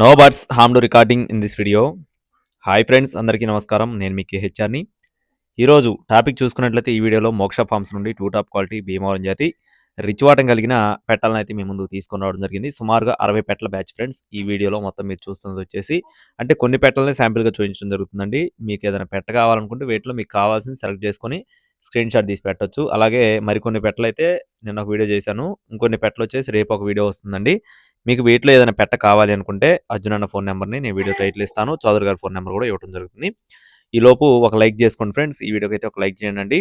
No birds harm to recording in this video hi friends అందరికీ నమస్కారం. నేను మీ కేహెచ్ఆర్ని ఈరోజు టాపిక్ చూసుకున్నట్లయితే ఈ వీడియోలో మోక్ష ఫార్మ్స్ నుండి టూ టాప్ క్వాలిటీ భీమవరం జాతి రిచ్ వాటం కలిగిన పెట్టలను అయితే మీ ముందు తీసుకొని రావడం జరిగింది. సుమారుగా అరవై పెట్టల బ్యాచ్ ఫ్రెండ్స్ ఈ వీడియోలో మొత్తం మీరు చూస్తున్నది వచ్చేసి అంటే కొన్ని పెట్టలని శాంపిల్గా చూపించడం జరుగుతుందండి. మీకు ఏదైనా పెట్ట కావాలనుకుంటే వీటిలో మీకు కావాల్సింది సెలెక్ట్ చేసుకొని స్క్రీన్ షాట్ తీసి పెట్టవచ్చు అలాగే మరికొన్ని పెట్టలు అయితే నేను ఒక వీడియో చేశాను. ఇంకొన్ని పెట్టలు వచ్చేసి రేపు ఒక వీడియో వస్తుందండి. మీకు వీటిలో ఏదైనా పెట్ట కావాలి అనుకుంటే అర్జున్ అన్న ఫోన్ నెంబర్ని నేను వీడియో టైటిల్ ఇస్తాను. చౌదరి గారి ఫోన్ నెంబర్ కూడా ఇవ్వడం జరుగుతుంది. ఈ లోపు ఒక లైక్ చేసుకోండి ఫ్రెండ్స్. ఈ వీడియోకి అయితే ఒక లైక్ చేయండి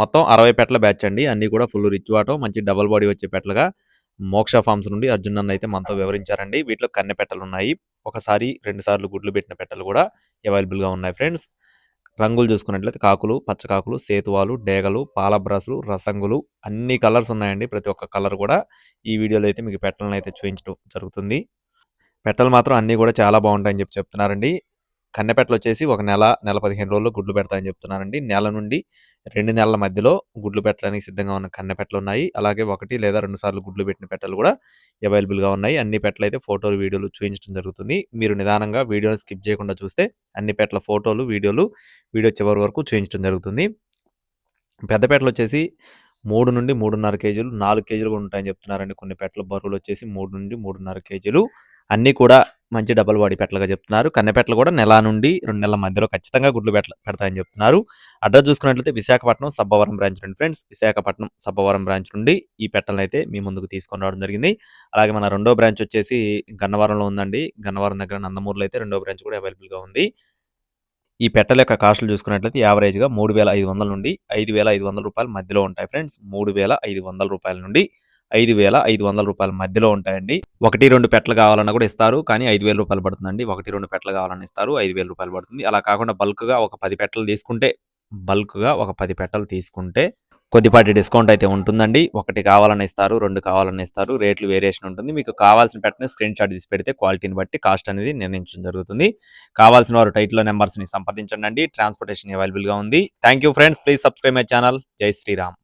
మొత్తం అరవై పెట్టల బ్యాచ్ అండి. అన్ని కూడా ఫుల్ రిచ్ వాటం మంచి డబల్ బాడీ వచ్చే పెట్టలుగా మోక్ష ఫార్మ్స్ నుండి అర్జున్ అన్న అయితే మనతో వివరించారండి. వీటిలో కన్నె పెట్టలు ఉన్నాయి. ఒకసారి రెండు సార్లు గుడ్లు పెట్టిన పెట్టలు కూడా అవైలబుల్గా ఉన్నాయి ఫ్రెండ్స్. రంగులు చూసుకున్నట్లయితే కాకులు పచ్చకాకులు సేతువాలు డేగలు పాలబ్రాసులు రసంగులు అన్ని కలర్స్ ఉన్నాయండి. ప్రతి ఒక్క కలర్ కూడా ఈ వీడియోలో అయితే మీకు పెట్టలను అయితే చూపించడం జరుగుతుంది. పెట్టలు మాత్రం అన్నీ కూడా చాలా బాగుంటాయని చెప్పి చెప్తున్నారండి. కన్నెపెట్టలు వచ్చేసి ఒక నెల నెల పదిహేను రోజుల్లో గుడ్లు పెడతాయని చెప్తున్నారండి నెల నుండి రెండు నెలల మధ్యలో గుడ్లు పెట్టడానికి సిద్ధంగా ఉన్న కన్నెపెట్టలు ఉన్నాయి అలాగే ఒకటి లేదా రెండు సార్లు గుడ్లు పెట్టిన పెట్టలు కూడా అవైలబుల్గా ఉన్నాయి. అన్ని పెట్టలు అయితే ఫోటోలు వీడియోలు చూపించడం జరుగుతుంది. మీరు నిదానంగా వీడియోని స్కిప్ చేయకుండా చూస్తే అన్ని పెట్టల ఫోటోలు వీడియోలు వీడియో చివరి వరకు చూపించడం జరుగుతుంది. పెద్ద పెట్టలు వచ్చేసి మూడు నుండి మూడున్నర కేజీలు నాలుగు కేజీలు కూడా ఉంటాయని చెప్తున్నారండి. కొన్ని పెట్టల బరువులు వచ్చేసి మూడు నుండి మూడున్నర కేజీలు. అన్నీ కూడా మంచి డబల్ బాడీ పెట్టలుగా చెప్తున్నారు. కన్నెపెట్టలు కూడా నెల నుండి రెండు నెలల మధ్యలో ఖచ్చితంగా గుడ్లు పెట్ట పెడతాయని చెప్తున్నారు. అడ్రస్ చూసుకున్నట్లయితే విశాఖపట్నం సబ్బవరం బ్రాంచ్ నుండి ఫ్రెండ్స్ విశాఖపట్నం సబ్బవరం బ్రాంచ్ నుండి ఈ పెట్టలను అయితే మీ ముందుకు తీసుకొని రావడం జరిగింది. అలాగే మన రెండో బ్రాంచ్ వచ్చేసి గన్నవరంలో ఉందండి. గన్నవరం దగ్గర నందమూరులో అయితే రెండో బ్రాంచ్ కూడా అవైలబుల్గా ఉంది. ఈ పెట్టల యొక్క కాస్టులు చూసుకున్నట్లయితే యావరేజ్గా మూడు వేల ఐదు వందల నుండి ఐదు వేల ఐదు వందల రూపాయల మధ్యలో ఉంటాయి ఫ్రెండ్స్. మూడు వేల ఐదు వందల రూపాయల నుండి ఐదు వేల ఐదు వందల రూపాయల మధ్యలో ఉంటాయండి. ఒకటి రెండు పెట్టలు కావాలన్నా కూడా ఇస్తారు. కానీ ఐదు వేల రూపాయలు పడుతుందండి. ఒకటి రెండు పెట్టలు కావాలని ఇస్తారు. ఐదు వేల రూపాయలు పడుతుంది. అలా కాకుండా బల్క్గా ఒక పది పెట్టలు తీసుకుంటే బల్క్గా ఒక పది పెట్టలు తీసుకుంటే కొద్దిపాటి డిస్కౌంట్ అయితే ఉంటుందండి. ఒకటి కావాలని ఇస్తారు రెండు కావాలని ఇస్తారు. రేట్లు వేరియేషన్ ఉంటుంది. మీకు కావాల్సిన పెట్టని స్క్రీన్ షాట్ తీసి పెడితే క్వాలిటీని బట్టి కాస్ట్ అనేది నిర్ణయించడం జరుగుతుంది. కావాల్సిన వారు టైట్లో నెంబర్స్ని సంప్రదించండి ట్రాన్స్పోర్టేషన్ అవైలబుల్గా ఉంది. Thank you friends. Please subscribe my channel. జై శ్రీరామ్.